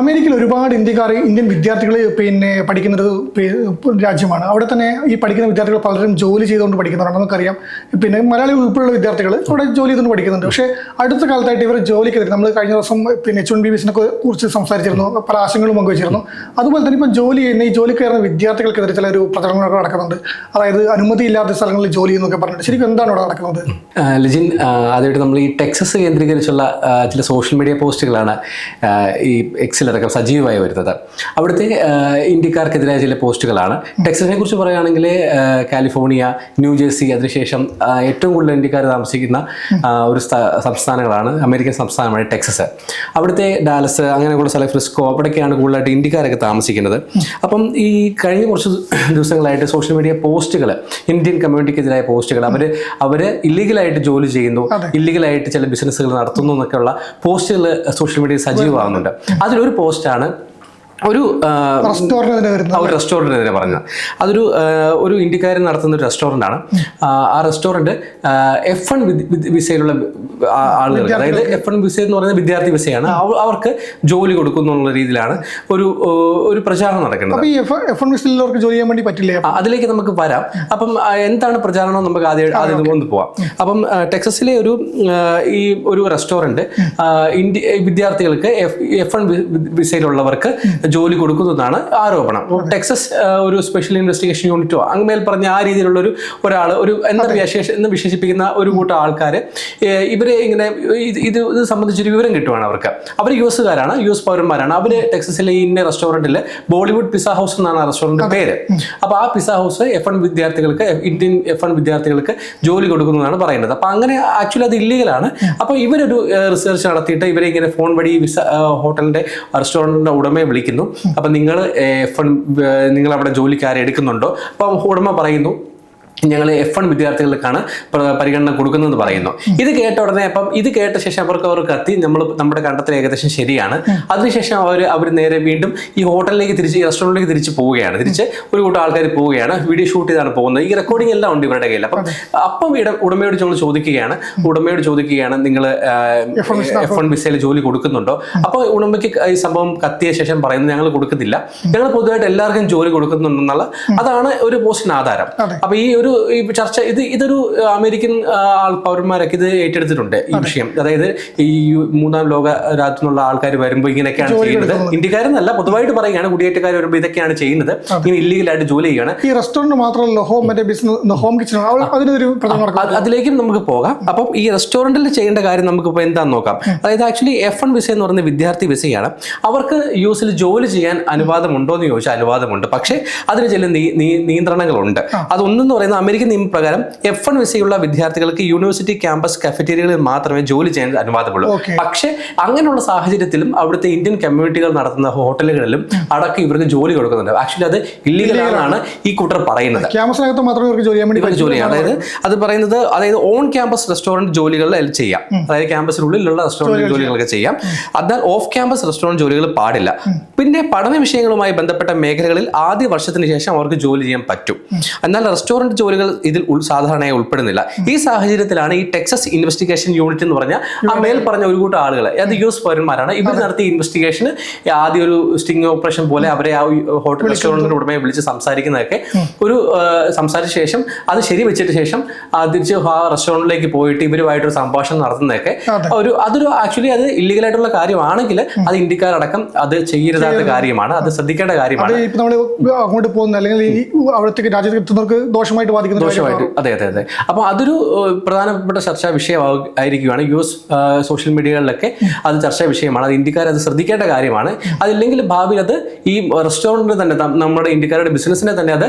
അമേരിക്കയിൽ ഒരുപാട് ഇന്ത്യക്കാർ ഇന്ത്യൻ വിദ്യാർത്ഥികൾ പിന്നെ പഠിക്കുന്ന ഒരു രാജ്യമാണ്. അവിടെ തന്നെ ഈ പഠിക്കുന്ന വിദ്യാർത്ഥികൾ പലരും ജോലി ചെയ്തുകൊണ്ട് പഠിക്കുന്നവരാണ്. നമുക്കറിയാം. പിന്നെ മലയാളി ഉൾപ്പെടെയുള്ള വിദ്യാർത്ഥികൾ അവിടെ ജോലി ചെയ്തുകൊണ്ട് പഠിക്കുന്നുണ്ട്. പക്ഷേ അടുത്ത കാലത്തായിട്ട് ഇവർ ജോലിക്കെതിരെ നമ്മൾ കഴിഞ്ഞ ദിവസം പിന്നെ എച്ച് വൺ ബി ബിസിനെ കുറിച്ച് സംസാരിച്ചിരുന്നു. പല ആശങ്കകളും പങ്കുവച്ചിരുന്നു. അതുപോലെ തന്നെ ഇപ്പം ജോലി ചെയ്യുന്ന ഈ ജോലി കയറുന്ന വിദ്യാർത്ഥികൾക്കെതിരെ ചില ഒരു പ്രചരണങ്ങളൊക്കെ നടക്കുന്നുണ്ട്. അതായത് അനുമതിയില്ലാത്ത സ്ഥലങ്ങളിൽ ജോലി ചെയ്യുന്നൊക്കെ പറഞ്ഞിട്ട്. ശരിക്കും എന്താണ് അവിടെ നടക്കുന്നത്? ലിജിൻ ആദ്യമായിട്ട് നമ്മൾ ഈ ടെക്സസ് കേന്ദ്രീകരിച്ചുള്ള ചില സോഷ്യൽ മീഡിയ പോസ്റ്റുകളാണ് ഈ ഈ എക്സിലടക്കം സജീവമായി വരുന്നത്. അവിടുത്തെ ഇന്ത്യക്കാർക്കെതിരായ ചില പോസ്റ്റുകളാണ്. ടെക്സസിനെ കുറിച്ച് പറയുകയാണെങ്കിൽ കാലിഫോർണിയ ന്യൂജേഴ്സി അതിനുശേഷം ഏറ്റവും കൂടുതൽ ഇന്ത്യക്കാർ താമസിക്കുന്ന ഒരു സ്ഥ- സംസ്ഥാനങ്ങളാണ് അമേരിക്കൻ സംസ്ഥാനമാണ് ടെക്സസ്. അവിടുത്തെ ഡാലസ് അങ്ങനെയുള്ള സ്ഥലം ഫ്രിസ്കോ അവിടെയൊക്കെയാണ് കൂടുതലായിട്ട് ഇന്ത്യക്കാരൊക്കെ താമസിക്കുന്നത്. അപ്പം ഈ കഴിഞ്ഞ കുറച്ച് ദിവസങ്ങളായിട്ട് സോഷ്യൽ മീഡിയ പോസ്റ്റുകൾ ഇന്ത്യൻ കമ്മ്യൂണിറ്റിക്കെതിരായ പോസ്റ്റുകൾ അവർ അവർ ഇല്ലീഗലായിട്ട് ജോലി ചെയ്യുന്നു ഇല്ലീഗലായിട്ട് ചില ബിസിനസ്സുകൾ നടത്തുന്നു എന്നൊക്കെയുള്ള പോസ്റ്റുകൾ സോഷ്യൽ മീഡിയയിൽ സജീവമാകുന്നുണ്ട്. അതിലൊരു പോസ്റ്റാണ് ഒരു ഒരു റെസ്റ്റോറന്റിനെതിരെ പറഞ്ഞത്. അതൊരു ഒരു ഇന്ത്യക്കാരൻ നടത്തുന്ന ഒരു റെസ്റ്റോറന്റ് ആണ് ആ, റെസ്റ്റോറന്റ് എഫ് വൺ വിസയിലുള്ള ആളുകൾ അതായത് എഫ് വൺ വിസ എന്ന് പറയുന്നത് വിദ്യാർത്ഥി വിസയാണ്. അവർക്ക് ജോലി കൊടുക്കുന്നു എന്നുള്ള രീതിയിലാണ് ഒരു ഒരു പ്രചാരണം നടക്കുന്നത്. എഫ് എഫ് വിസയിലുള്ളവർക്ക് ജോലി ചെയ്യാൻ വേണ്ടി പറ്റില്ല? അതിലേക്ക് നമുക്ക് വരാം. അപ്പം എന്താണ് പ്രചാരണം? നമുക്ക് ആദ്യം ആദ്യം ഒന്ന് പോവാം. അപ്പം ടെക്സസിലെ ഒരു ഈ ഒരു റെസ്റ്റോറന്റ് ഇന്ത്യ വിദ്യാർത്ഥികൾക്ക് എഫ് വൺ വിസയിലുള്ളവർക്ക് ജോലി കൊടുക്കുന്നതാണ് ആരോപണം. ടെക്സസ് ഒരു സ്പെഷ്യൽ ഇൻവെസ്റ്റിഗേഷൻ യൂണിറ്റോ അങ്ങമേൽ പറഞ്ഞ ആ രീതിയിലുള്ള ഒരു ഒരാൾ ഒരു എന്താ വിശേഷ എന്ന് വിശേഷിപ്പിക്കുന്ന ഒരു കൂട്ടം ആൾക്കാർ ഇവരെ ഇങ്ങനെ ഇത് ഇത് സംബന്ധിച്ചൊരു വിവരം കിട്ടുവാണ് അവർക്ക്. അവർ യു എസുകാരാണ് യു എസ് പൗരന്മാരാണ് അവർ ടെക്സസിലെ ഇന്ന റെസ്റ്റോറന്റിൽ ബോളിവുഡ് പിസ ഹൗസ് എന്നാണ് ആ റെസ്റ്റോറന്റ് പേര്. അപ്പോൾ ആ പിസ ഹൗസ് എഫ് എൺ വിദ്യാർത്ഥികൾക്ക് ഇന്ത്യൻ എഫ് എൺ വിദ്യാർത്ഥികൾക്ക് ജോലി കൊടുക്കുന്നതാണ് പറയുന്നത്. അപ്പോൾ അങ്ങനെ ആക്ച്വലി അത് ഇല്ലീഗലാണ് അപ്പോൾ ഇവരൊരു റിസർച്ച് നടത്തിയിട്ട് ഇവരെ ഇങ്ങനെ ഫോൺ വഴി വിസ ഹോട്ടലിന്റെ റെസ്റ്റോറന്റിന്റെ ഉടമയെ വിളിക്കുന്നു. അപ്പം നിങ്ങൾ നിങ്ങൾ അവിടെ ജോലിക്കാരെ എടുക്കുന്നുണ്ടോ? അപ്പം ഉടമ പറയുന്നു ഞങ്ങൾ എഫ് വൺ വിദ്യാർത്ഥികൾക്കാണ് പ്ര- പരിഗണന കൊടുക്കുന്നതെന്ന് പറയുന്നു. ഇത് കേട്ട ഉടനെ അപ്പം ഇത് കേട്ട ശേഷം അവർക്ക് അവർ കത്തി നമ്മൾ നമ്മുടെ കണ്ടെത്തൽ ഏകദേശം ശരിയാണ്. അതിനുശേഷം അവർ അവർ നേരെ വീണ്ടും ഈ ഹോട്ടലിലേക്ക് തിരിച്ച് റെസ്റ്റോറന്റിലേക്ക് തിരിച്ച് പോവുകയാണ്. തിരിച്ച് ഒരു കൂട്ടം ആൾക്കാർ പോവുകയാണ്. വീഡിയോ ഷൂട്ട് ചെയ്താണ് പോകുന്നത്. ഈ റെക്കോർഡിംഗ് എല്ലാം ഉണ്ട് ഇവരുടെ കയ്യിൽ. അപ്പം അപ്പം ഇട ഉടമയോട് ഞങ്ങൾ ചോദിക്കുകയാണ്. ഉടമയോട് ചോദിക്കുകയാണ് നിങ്ങൾ എഫ് വൺ വിസയിൽ ജോലി കൊടുക്കുന്നുണ്ടോ? അപ്പോൾ ഉടമയ്ക്ക് ഈ സംഭവം കത്തിയ ശേഷം പറയുന്നത് ഞങ്ങൾ കൊടുക്കുന്നില്ല. ഞങ്ങൾ പൊതുവായിട്ട് എല്ലാവർക്കും ജോലി കൊടുക്കുന്നുണ്ടെന്നുള്ള അതാണ് ഒരു പോസ്റ്റിന് ആധാരം. അപ്പൊ ഈ ഒരു ഈ ചർച്ച ഇത് ഇതൊരു അമേരിക്കൻ പൗരന്മാരൊക്കെ ഇത് ഏറ്റെടുത്തിട്ടുണ്ട്. ഈ വിഷയം. അതായത് ഈ മൂന്നാം ലോക രാജ്യത്തു നിന്നുള്ള ആൾക്കാർ വരുമ്പോൾ ഇങ്ങനെയൊക്കെയാണ് ചെയ്യുന്നത്. ഇന്ത്യക്കാരെന്നല്ല പൊതുവായിട്ട് പറയുകയാണ് കുടിയേറ്റക്കാർ വരുമ്പോൾ ഇതൊക്കെയാണ് ചെയ്യുന്നത്. ഇങ്ങനെ ഇല്ലീഗലായിട്ട് ജോലി ചെയ്യുകയാണ് ഈ റെസ്റ്റോറന്റ് മാത്രമല്ല ഹോം മറ്റേ ബിസിനസ് ഹോം കിച്ചൺ അതിനൊരു അതിലേക്കും നമുക്ക് പോകാം. അപ്പം ഈ റെസ്റ്റോറന്റിൽ ചെയ്യേണ്ട കാര്യം നമുക്ക് ഇപ്പോൾ എന്താണെന്ന് നോക്കാം അതായത് ആക്ച്വലി എഫ് എൺ വിസ എന്ന് പറയുന്ന വിദ്യാർത്ഥി വിസയാണ്. അവർക്ക് യു എസിൽ ജോലി ചെയ്യാൻ അനുവാദമുണ്ടോ എന്ന് ചോദിച്ചാൽ അനുവാദമുണ്ട്. പക്ഷേ അതിന് ചില നിയന്ത്രണങ്ങളുണ്ട്. അതൊന്നെന്ന് പറയുന്ന അമേരിക്കൻ നിയമപ്രകാരം എഫ് വൺ വിസയുള്ള വിദ്യാർത്ഥികൾക്ക് യൂണിവേഴ്സിറ്റി ക്യാമ്പസ് കഫറ്റേരിയകളിൽ മാത്രമേ ജോലി ചെയ്യാൻ അനുവാദമുള്ളൂ. പക്ഷേ അങ്ങനെയുള്ള സാഹചര്യത്തിലും അവിടുത്തെ ഇന്ത്യൻ കമ്മ്യൂണിറ്റികൾ നടത്തുന്ന ഹോട്ടലുകളിലും അടക്കം ഇവർക്ക് ജോലി കൊടുക്കുന്നുണ്ട്. ആക്ച്വലി അത് ഇല്ലീഗലാണെന്നാണ് ഈ കൂട്ടർ പറയുന്നത്. ക്യാമ്പസിനകത്ത് മാത്രമേ ഇവർക്ക് ജോലി ചെയ്യാൻ വേണ്ടി ജോലി അതായത് അത് പറയുന്നത് അതായത് ഓൺ ക്യാമ്പസ് റെസ്റ്റോറന്റ് ജോലികൾ ചെയ്യാം. അതായത് ക്യാമ്പസിനുള്ളിലുള്ള റെസ്റ്റോറന്റ് ജോലികളൊക്കെ ചെയ്യാം. എന്നാൽ ഓഫ് ക്യാമ്പസ് റെസ്റ്റോറന്റ് ജോലികൾ പാടില്ല. പിന്നെ പഠന വിഷയങ്ങളുമായി ബന്ധപ്പെട്ട മേഖലകളിൽ ആദ്യ വർഷത്തിന് ശേഷം അവർക്ക് ജോലി ചെയ്യാൻ പറ്റും. എന്നാൽ റെസ്റ്റോറന്റ് ജോലികൾ ഇതിൽ സാധാരണയായി ഉൾപ്പെടുന്നില്ല. ഈ സാഹചര്യത്തിലാണ് ഈ ടെക്സസ് ഇൻവെസ്റ്റിഗേഷൻ യൂണിറ്റ് എന്ന് പറഞ്ഞ ആ മേൽ പറഞ്ഞ ഒരു കൂട്ടം ആളുകൾ അത് യു എസ് പൗരന്മാരാണ്. ഇവർ നടത്തിയ ഇൻവെസ്റ്റിഗേഷൻ ആദ്യ ഒരു സ്റ്റിംഗ് ഓപ്പറേഷൻ പോലെ അവരെ ആ ഹോട്ടൽ റെസ്റ്റോറന്റിന്റെ ഉടമയെ വിളിച്ച് സംസാരിക്കുന്നതൊക്കെ ഒരു സംസാരിച്ച ശേഷം അത് ശരി വെച്ചിട്ട് ശേഷം തിരിച്ച് ആ റെസ്റ്റോറന്റിലേക്ക് പോയിട്ട് ഇവരുമായിട്ടൊരു സംഭാഷണം നടത്തുന്നതൊക്കെ ഒരു അതൊരു ആക്ച്വലി അത് ഇല്ലീഗലായിട്ടുള്ള കാര്യമാണെങ്കിൽ അത് ഇന്ത്യക്കാരടക്കം അത് ചെയ്യരുതാത്ത കാര്യമാണ് അത് ശ്രദ്ധിക്കേണ്ട കാര്യമാണ്. അങ്ങോട്ട് പോകുന്ന അല്ലെങ്കിൽ ഈ അവിടത്തേക്ക് രാജ്യത്ത് എത്തുന്നവർക്ക് ദോഷമായിട്ട് ബാധിക്കുന്ന ഒരു ദോഷമായിട്ട്. അതെ അതെ അതെ. അപ്പോൾ അതൊരു പ്രധാനപ്പെട്ട ചർച്ചാ വിഷയം ആയിരിക്കുകയാണ് യു എസ് സോഷ്യൽ മീഡിയകളിലൊക്കെ അത് ചർച്ചാ വിഷയമാണ്. അത് ഇന്ത്യക്കാർ അത് ശ്രദ്ധിക്കേണ്ട കാര്യമാണ്. അതില്ലെങ്കിൽ ഭാവിയിൽ അത് ഈ റെസ്റ്റോറന്റിന് തന്നെ നമ്മുടെ ഇന്ത്യക്കാരുടെ ബിസിനസ്സിനെ തന്നെ അത്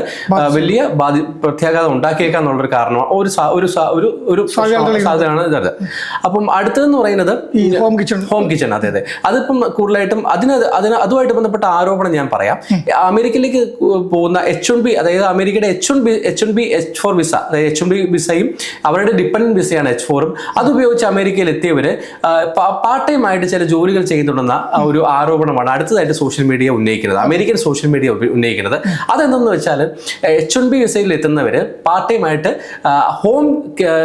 വലിയ ബാധി പ്രത്യാഘാതം ഉണ്ടാക്കിയേക്കാം എന്നുള്ളൊരു കാരണമാണ്. ഒരു ഒരു ഒരു ഒരു സാധ്യതയാണ് ഇത് അപ്പം അടുത്തതെന്ന് പറയുന്നത് ഹോം കിച്ചൺ ഹോം കിച്ചൺ അതെ അതെ. അതിപ്പം കൂടുതലായിട്ടും അതിന് അതിന് അതുമായിട്ട് ബന്ധപ്പെട്ട ആരോപണം ഞാൻ പറയാം. അമേരിക്കയിലേക്ക് പോകുന്ന എച്ച് ഒൺ ബി അതായത് അമേരിക്കയുടെ H one B H one B H four visa അതായത് എച്ച് എം ബി വിസയും അവരുടെ ഡിപ്പെൻഡന്റ് വിസയാണ് എച്ച് ഫോറും അതുപയോഗിച്ച് അമേരിക്കയിൽ എത്തിയവർ പാർട്ട് ടൈം ആയിട്ട് ചില ജോലികൾ ചെയ്യുന്നുണ്ടെന്ന ഒരു ആരോപണമാണ് അടുത്തതായിട്ട് സോഷ്യൽ മീഡിയ ഉന്നയിക്കുന്നത്. അമേരിക്കൻ സോഷ്യൽ മീഡിയ ഉന്നയിക്കുന്നത്. അതെന്തെന്ന് വെച്ചാൽ എച്ച് എൻ ബി വിസയിൽ എത്തുന്നവർ പാർട്ട് ടൈം ആയിട്ട് ഹോം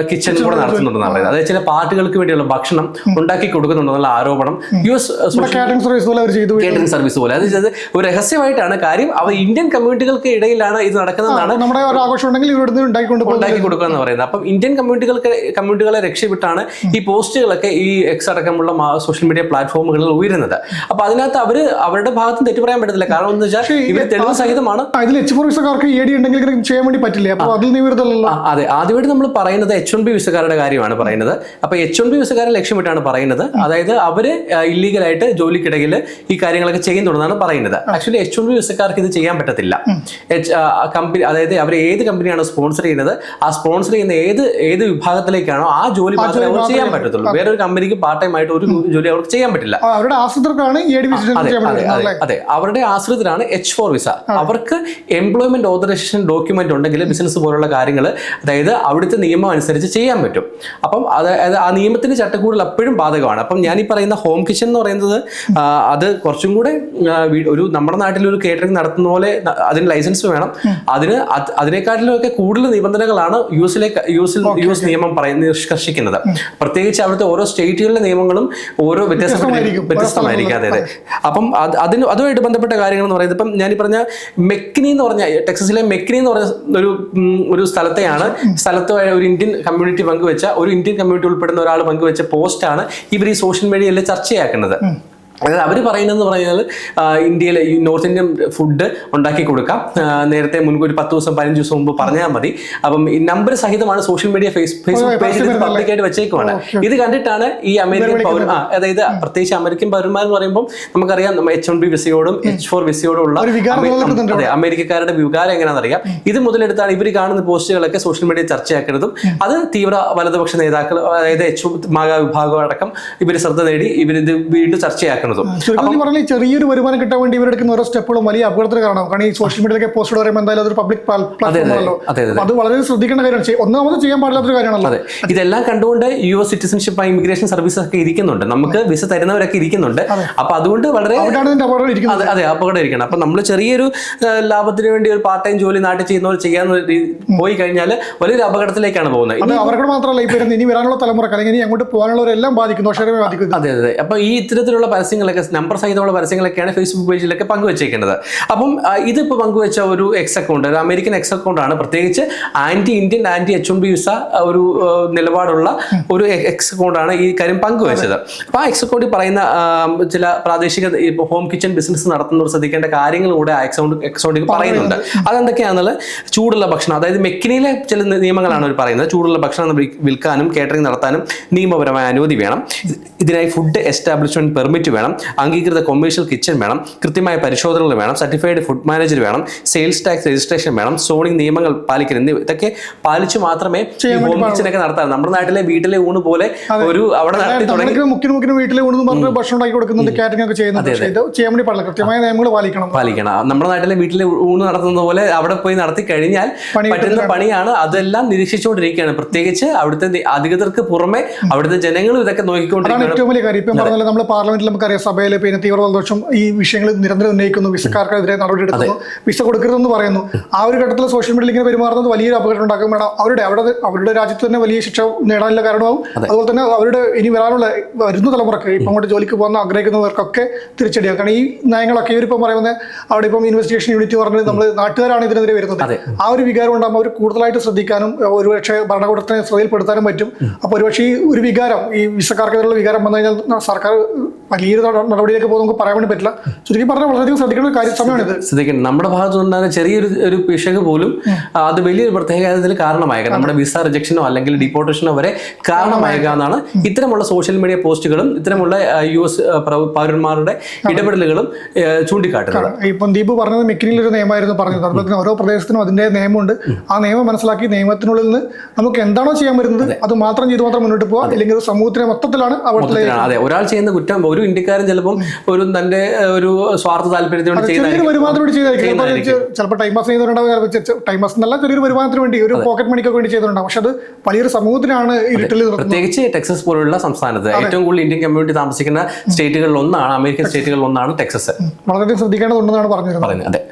കിച്ചൺ കൂടെ നടത്തുന്നുണ്ടെന്നാണ് പറയുന്നത്. അതായത് ചില പാർട്ടികൾക്ക് വേണ്ടിയുള്ള ഭക്ഷണം ഉണ്ടാക്കി കൊടുക്കുന്നുണ്ടെന്നുള്ള ആരോപണം യു എസ് കാറ്ററിംഗ് സർവീസ് പോലെ അതായത് ഒരു രഹസ്യമായിട്ടാണ്. കാര്യം അവർ ഇന്ത്യൻ കമ്മ്യൂണിറ്റികൾക്ക് ഇടയിലാണ് ഇത് നടക്കുന്നതെന്നാണ് നമ്മുടെ ഒരു ആഘോഷം ഉണ്ടെങ്കിൽ ഇവിടുന്ന് ഉണ്ടാക്കി കൊടുക്കുക എന്ന് പറയുന്നത്. അപ്പം ഇന്ത്യൻ കമ്മ്യൂണിറ്റികൾക്ക് കമ്മ്യൂണിറ്റികളെ രക്ഷപ്പെട്ടാണ് ഈ പോസ്റ്റുകളൊക്കെ ഈ എക്സ് അടക്കമുള്ള സോഷ്യൽ മീഡിയ പ്ലാറ്റ്ഫോമുകളിൽ ഉയരുന്നത്. അപ്പൊ അതിനകത്ത് അവർ അവരുടെ ഭാഗത്ത് തെറ്റു പറയാൻ പറ്റത്തില്ല. കാരണം എന്ന് വെച്ചാൽ ഇവർ തെളിവ് സഹിതമാണ്. ഇതിൽ എച്ച് ഫോർ വിസക്കാർക്ക് എ ഡി ഉണ്ടെങ്കിൽ ചെയ്യാൻ വേണ്ടി പറ്റില്ല. അപ്പോൾ അതിൽ അതെ. ആദ്യമായിട്ട് നമ്മൾ പറയുന്നത് എച്ച് വൺ ബി വിസക്കാരുടെ കാര്യമാണ് പറയുന്നത്. അപ്പൊ എച്ച് വൺ ബി വിസക്കാരെ ലക്ഷ്യമിട്ടാണ് പറയുന്നത്. അതായത് അവർ ഇല്ലീഗലായിട്ട് ജോലിക്കിടയിൽ ഈ കാര്യങ്ങളൊക്കെ ചെയ്യുന്നുണ്ടെന്നാണ് പറയുന്നത്. ആക്ച്വലി എച്ച് വൺ ബി വിസക്കാർക്ക് ഇത് ചെയ്യാൻ പറ്റത്തില്ല. കമ്പനി അതായത് അവർ ഏത് കമ്പനിയാണോ സ്പോൺസർ ചെയ്യുന്നത് ആ സ്പോൺസർ ചെയ്യുന്ന ഏത് ഏത് വിഭാഗത്തിലേക്കാണോ ആ ജോലി മാത്രമേ അവർ ചെയ്യാൻ പറ്റത്തുള്ളൂ. വേറൊരു കമ്പനിക്ക് പാർട്ട് ടൈം ആയിട്ട് ഒരു ജോലി അവർക്ക് ചെയ്യാൻ പറ്റില്ല. അവരുടെ ആശ്രിതർക്കാണ് അതെ അവരുടെ ആശ്രിതരാണ് എച്ച് ഫോർ വിസ അവർക്ക് എംപ്ലോയ്മെന്റ് ഓതറൈസേഷൻ ഡോക്യുമെന്റ് ഉണ്ടെങ്കിൽ ബിസിനസ് പോലുള്ള കാര്യങ്ങൾ അതായത് അവിടുത്തെ നിയമം അനുസരിച്ച് ചെയ്യാൻ പറ്റും. അപ്പം അതായത് ആ നിയമത്തിന്റെ ചട്ടക്കൂടിൽ അപ്പോഴും ബാധകമാണ്. അപ്പം ഞാൻ ഈ പറയുന്ന ഹോം കിച്ചൺ എന്ന് പറയുന്നത് അത് കുറച്ചും കൂടെ ഒരു നമ്മുടെ നാട്ടിൽ ഒരു കേറ്ററിംഗ് നടത്തുന്ന പോലെ അതിന് ലൈസൻസ് വേണം. അതിന് അത് അതിനെക്കാട്ടിലും ഒക്കെ കൂടുതൽ നിബന്ധനകളാണ് യു യുഎസിൽ യു എസിൽ യു എസ് നിയമം പറയുന്നത് നിഷ്കർഷിക്കുന്നത്. പ്രത്യേകിച്ച് അവിടുത്തെ ഓരോ സ്റ്റേറ്റുകളിലെ നിയമങ്ങളും ഓരോ വ്യത്യസ്തമായിരിക്കും. വ്യത്യസ്തമായിരിക്കും. അതെ അതെ. അപ്പം അത് അതിന് അതുമായിട്ട് ബന്ധപ്പെട്ട കാര്യങ്ങൾ എന്ന് പറയുന്നത് ഇപ്പം ഞാൻ പറഞ്ഞ മെക്കിനി എന്ന് പറഞ്ഞ ടെക്സസിലെ മെക്കിനി എന്ന് പറഞ്ഞ ഒരു ഒരു സ്ഥലത്തെയാണ് സ്ഥലത്ത് ഒരു ഇന്ത്യൻ കമ്മ്യൂണിറ്റി പങ്കുവെച്ച ഒരു ഇന്ത്യൻ കമ്മ്യൂണിറ്റി ഉൾപ്പെടുന്ന ഒരാൾ പങ്കുവെച്ച പോസ്റ്റാണ് ഇവർ ഈ സോഷ്യൽ മീഡിയയിൽ ചർച്ചയാക്കുന്നത്. അതായത് അവർ പറയുന്നത് പറഞ്ഞാൽ ഇന്ത്യയിലെ ഈ നോർത്ത് ഇന്ത്യൻ ഫുഡ് ഉണ്ടാക്കി കൊടുക്കാം. നേരത്തെ മുൻകൂർ പത്ത് ദിവസം പതിനഞ്ച് ദിവസം മുമ്പ് പറഞ്ഞാൽ മതി. അപ്പം ഈ നമ്പർ സഹിതമാണ് സോഷ്യൽ മീഡിയ ഫേസ് ഫേസ്ബുക്ക് പേജിൽ പബ്ലിക്കായിട്ട് വെച്ചേക്കുവാണ്. ഇത് കണ്ടിട്ടാണ് ഈ അമേരിക്കൻ പൗര ആ, അതായത് പ്രത്യേകിച്ച് അമേരിക്കൻ പൗരന്മാർ എന്ന് പറയുമ്പോൾ നമുക്കറിയാം നമ്മൾ എച്ച് വൺ ബി വിസയോടും എച്ച് ഫോർ വിസയോടും ഉള്ള അതെ അമേരിക്കക്കാരുടെ വികാരം എങ്ങനെയാണെന്ന് അറിയാം ഇത് മുതലെടുത്താണ് ഇവർ കാണുന്ന പോസ്റ്റുകളൊക്കെ സോഷ്യൽ മീഡിയ ചർച്ചയാക്കുന്നതും അത് തീവ്ര വലതുപക്ഷ നേതാക്കൾ അതായത് എച്ച് മാഗ വിഭാഗം അടക്കം ഇവർ ശ്രദ്ധ നേടി ഇവരിത് വീണ്ടും ചർച്ചയാക്കുന്നതും ചുരുക്കത്തിൽ പറഞ്ഞാൽ ചെറിയൊരു വരുമാനം കിട്ടാൻ വേണ്ടി ഇവരെടുക്കുന്ന ഓരോ സ്റ്റെപ്പുകളും വലിയ അപകടത്തിന് കാരണം കാരണം ഈ സോഷ്യൽ മീഡിയയിലൊക്കെ പോസ്റ്റ് പറയുമ്പോൾ എന്തായാലും അതൊരു പബ്ലിക് പ്ലാറ്റ്ഫോം അതെ, അതെ. അത് വളരെ ശ്രദ്ധിക്കേണ്ട കാര്യമാണ്. ഒന്നാമത് ചെയ്യാൻ പാടില്ലാത്തൊരു കാര്യമാണല്ലോ. അതെ. ഇതെല്ലാം കണ്ടുകൊണ്ട് U S citizenship immigration services ഒക്കെ ഇരിക്കുന്നുണ്ട്. നമുക്ക് വിസ തരുന്നവരൊക്കെ ഇരിക്കുന്നുണ്ട്. അപ്പൊ അതുകൊണ്ട് വളരെ അതെ അപകടം ഇരിക്കണം അപ്പൊ നമ്മൾ ചെറിയൊരു ലാഭത്തിന് വേണ്ടി ഒരു പാർട്ട് ടൈം ജോലി നാട്ടിൽ ചെയ്യുന്നവർ ചെയ്യാൻ പോയി കഴിഞ്ഞാൽ വലിയൊരു അപകടത്തിലേക്കാണ് പോകുന്നത്. അവർക്ക് മാത്രമല്ല ഇനി വരാനുള്ള തലമുറ അല്ലെങ്കിൽ അങ്ങോട്ട് പോകാനുള്ളവരെല്ലാം ബാധിക്കുന്നു അതെ അതെ അപ്പൊ ഈ ഇത്തരത്തിലുള്ള പരസ്യങ്ങളൊക്കെ നമ്പർ സഹിതമുള്ള പരസ്യങ്ങളൊക്കെയാണ് ഫേസ്ബുക്ക് പേജിലൊക്കെ പങ്കുവച്ചേക്കുന്നത്. അപ്പം ഇതിപ്പോൾ ഇതിപ്പോ പങ്കുവെച്ച ഒരു എക്സ് അക്കൗണ്ട് ഒരു അമേരിക്കൻ എക്സ് അക്കൗണ്ട് ആണ്. പ്രത്യേകിച്ച് anti Indian anti H M B visa ഒരു നിലപാടുള്ള ഒരു എക്സ് അക്കൗണ്ട് ആണ് ഈ കാര്യം പങ്കുവച്ചത്. അപ്പൊ ആ എക്സ് അക്കൗണ്ടിൽ പറയുന്ന ചില പ്രാദേശിക ഹോം കിച്ചൺ ബിസിനസ് നടത്തുന്നവർ ശ്രദ്ധിക്കേണ്ട കാര്യങ്ങൾ കൂടെ ആ എക്സൗണ്ട് എക്സൗണ്ടിൽ പറയുന്നുണ്ട്. അതെന്തൊക്കെയാണെന്നുള്ള ചൂടുള്ള ഭക്ഷണം അതായത് മെക്കിനിയിലെ ചില നിയമങ്ങളാണ് അവർ പറയുന്നത്. ചൂടുള്ള ഭക്ഷണം വിൽക്കാനും കേറ്ററിംഗ് നടത്താനും നിയമപരമായ അനുമതി വേണം. ഇതിനായി ഫുഡ് എസ്റ്റാബ്ലിഷ്മെന്റ് പെർമിറ്റ് വേണം. അംഗീകൃത കൊമേഴ്ഷ്യൽ കിച്ചൺ വേണം കൃത്യമായ പരിശോധനകൾ വേണം സർട്ടിഫൈഡ് ഫുഡ് മാനേജർ വേണം സെയിൽസ് ടാക്സ് രജിസ്ട്രേഷൻ വേണം സോണിംഗ് നിയമങ്ങൾ പാലിക്കണം എന്നിവ ഇതൊക്കെ പാലിച്ചു മാത്രമേ ഹോം കിച്ചനൊക്കെ നടത്താൻ നമ്മുടെ നാട്ടിലെ വീട്ടിലെ ഊണ് പോലെ ഒരു അവിടെ നടത്തി തുടങ്ങി മുക്കിന് മുക്കിന് പറഞ്ഞ് ഭക്ഷണം ഉണ്ടാക്കി കൊടുക്കുന്നുണ്ട് കാറ്ററിംഗ് ഒക്കെ ചെയ്യുന്നുണ്ട്. പക്ഷേ ചെയ്യാൻ വേണ്ടി പാടില്ല. കൃത്യമായ നിയമങ്ങൾ പാലിക്കണം. പാലിക്കണം. നമ്മുടെ നാട്ടിലെ വീട്ടിലെ ഊണ് നടത്തുന്ന പോലെ അവിടെ പോയി നടത്തി കഴിഞ്ഞാൽ പറ്റുന്ന പണിയാണ് അതെല്ലാം നിരീക്ഷിച്ചുകൊണ്ടിരിക്കുകയാണ്. പ്രത്യേകിച്ച് അവിടുത്തെ അധികൃതർക്ക് പുറമെ അവിടുത്തെ ജനങ്ങളും ഇതൊക്കെ നോക്കിക്കൊണ്ടിരിക്കുന്നത് നോക്കിക്കൊണ്ടിരിക്കുകയാണ്. ഏറ്റവും വലിയ കാര്യം. ഇപ്പം പറഞ്ഞാൽ നമ്മൾ പാർലമെന്റിൽ നമുക്കറിയാം സഭയിൽ പിന്നെ തീവ്ര വലതുപക്ഷം ഈ വിഷയങ്ങൾ നിരന്തരം ഉന്നയിക്കുന്നു. വിസക്കാർക്കെതിരെ നടപടിയെടുക്കുന്നു വിസ കൊടുക്കരുതെന്ന് പറയുന്നു. ആ ഒരു ഘട്ടത്തിൽ സോഷ്യൽ മീഡിയയിൽ ഇങ്ങനെ പെരുമാറുന്നത് വലിയൊരു അപകടം ഉണ്ടാക്കും. വേണം അവരുടെ അവിടെ അവരുടെ രാജ്യത്ത് തന്നെ വലിയ ശിക്ഷ നേടാനുള്ള കാരണമാവും. അതുപോലെ തന്നെ അവരുടെ ഇനി വരാനുള്ള വരുന്ന തലമുറയ്ക്ക് ഇപ്പം അങ്ങോട്ട് ജോലിക്ക് പോകാൻ ആഗ്രഹിക്കുന്നവർക്കൊക്കെ തിരിച്ചടിയാണ് കാരണം ഈ നയങ്ങളൊക്കെ ഇവരിപ്പം പറയുന്നത് അവിടെ ഇപ്പം ഇൻവെസ്റ്റിഗേഷൻ യൂണിറ്റ് പറഞ്ഞത് നമ്മൾ നാട്ടുകാരാണ് ഇതിനെതിരെ വരുന്നത്. ആ ഒരു വികാരം ഉണ്ടാകുമ്പോൾ അവർ കൂടുതലായിട്ട് ശ്രദ്ധിക്കാനും ഒരുപക്ഷെ ഭരണകൂടത്തിനെ ശ്രദ്ധയിൽപ്പെടുത്താനും പറ്റും. അപ്പോൾ ഒരുപക്ഷെ ഈ ഒരു വികാരം ഈ വിസക്കാർക്കെതിരെയുള്ള വികാരം വന്നു കഴിഞ്ഞാൽ സർക്കാർ വലിയൊരു നടപടിയിലേക്ക് നമുക്ക് പറയാൻ വേണ്ടി പറ്റില്ല. ചുരുക്കി പറഞ്ഞാൽ വളരെയധികം ശ്രദ്ധിക്കേണ്ട കാര്യം സമയമാണിത് ശ്രദ്ധിക്കണം നമ്മുടെ ഭാഗത്തുനിന്നാണ് ചെറിയൊരു ഒരു പിശക് പോലും അത് വലിയൊരു പ്രത്യേകതയിൽ കാരണമായേക്കാം. നമ്മുടെ വിസ റിജക്ഷനോ അല്ലെങ്കിൽ ഡിപ്പോർട്ടേഷനോ വരെ കാരണമായേക്കാവുന്നതാണ് ഇത്തരമുള്ള സോഷ്യൽ മീഡിയ പോസ്റ്റുകളും ഇത്തരമുള്ള യു എസ് പൗരന്മാരുടെ ഇടപെടലുകളും ചൂണ്ടിക്കാട്ടുന്നത്. ഇപ്പം ദീപ് പറഞ്ഞത് മെക്കിനിൽ ഒരു നിയമമായിരുന്നു പറഞ്ഞത്. അതുപോലെ ഓരോ പ്രദേശത്തിനും അതിന്റെ നിയമമുണ്ട്. ആ നിയമം മനസ്സിലാക്കി നിയമത്തിനുള്ളിൽ നിന്ന് നമുക്ക് എന്താണോ ചെയ്യാൻ പറ്റുന്നത് അത്. മാത്രം ചെയ്ത് മാത്രം മുന്നോട്ട് പോകാം അല്ലെങ്കിൽ സമൂഹത്തിനെ മൊത്തത്തിലാണ് അവിടുത്തെ അതെ. ഒരാൾ ചെയ്യുന്ന കുറ്റം ഒരു ഇന്ത്യക്കാരൻ പുള്ളിക്കാരൻ ചിലപ്പം ഒരു തന്റെ ഒരു സ്വാർത്ഥ താല്പര്യത്തിനോട് ചിലപ്പോൾ ടൈം പാസ് ചെയ്തിട്ടുണ്ടാവും ടൈം പാസ് എന്നല്ല ചെറിയൊരു വരുമാനത്തിന് വേണ്ടി ഒരു പോക്കറ്റ് മണിക്കൊക്കെ വേണ്ടി ചെയ്തിട്ടുണ്ടാവും പക്ഷെ അത് വലിയൊരു സമൂഹത്തിനാണ് ഇരുട്ടിൽ പ്രത്യേകിച്ച് ടെക്സസ് പോലുള്ള സംസ്ഥാനത്ത് ഏറ്റവും കൂടുതൽ ഇന്ത്യൻ കമ്മ്യൂണിറ്റി താമസിക്കുന്ന സ്റ്റേറ്റുകളിൽ ഒന്നാണ് അമേരിക്കൻ സ്റ്റേറ്റുകളിൽ ഒന്നാണ് ടെക്സസ്. വളരെയധികം ശ്രദ്ധിക്കേണ്ടതുണ്ടെന്നാണ് പറഞ്ഞിരുന്നത്. അതെ.